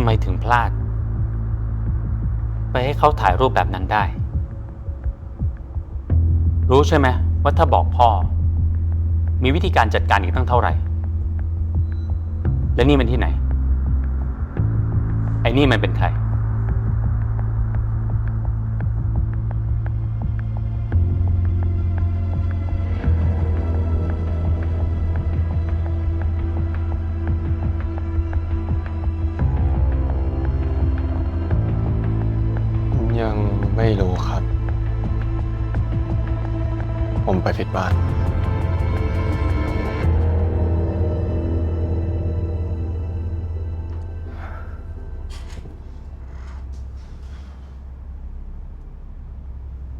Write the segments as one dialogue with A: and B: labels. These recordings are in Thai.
A: ทำไมถึงพลาด ไปให้เขาถ่ายรูปแบบนั้นได้ รู้ใช่ไหมว่าถ้าบอกพ่อ มีวิธีการจัดการอีกตั้งเท่าไหร่ และนี่มันที่ไหน ไอ้นี่มันเป็นใคร
B: ไม่รู้ครับ ผมไปผิดบ้าน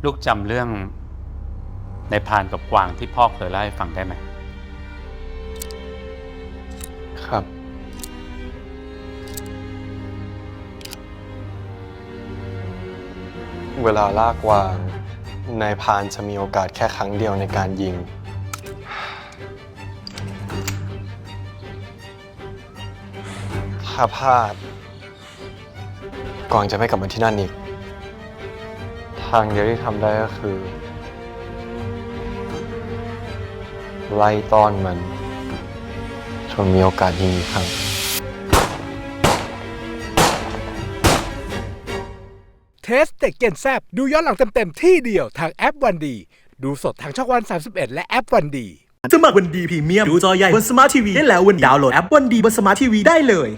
A: ลูกจำเรื่องในพรานกับกวางที่พ่อเคยเล่าให้ฟังได้ไหม
B: ครับ เวลาลากวาง นายพานจะมีโอกาสแค่ครั้งเดียวในการยิง ถ้าพลาดกวางจะไม่กลับมาที่นั่นอีก ทางเดียวที่ทำได้ก็คือ ไล่ต้อนมันจนมีโอกาสยิงอีกครั้ง
C: ทสเต็กเกนแซบดูย้อนหลังเต็มๆที่เดียวทางแอปวันดี ดูสดทางช่องวัน 31 และแอปวันดี
D: สมัครวันดีพรีเมียมดูจอใหญ่บนสมาร์ททีวีได้แล้ววันนี้ดาวน์โหลดแอปวันดีบนสมาร์ททีวีได้เลย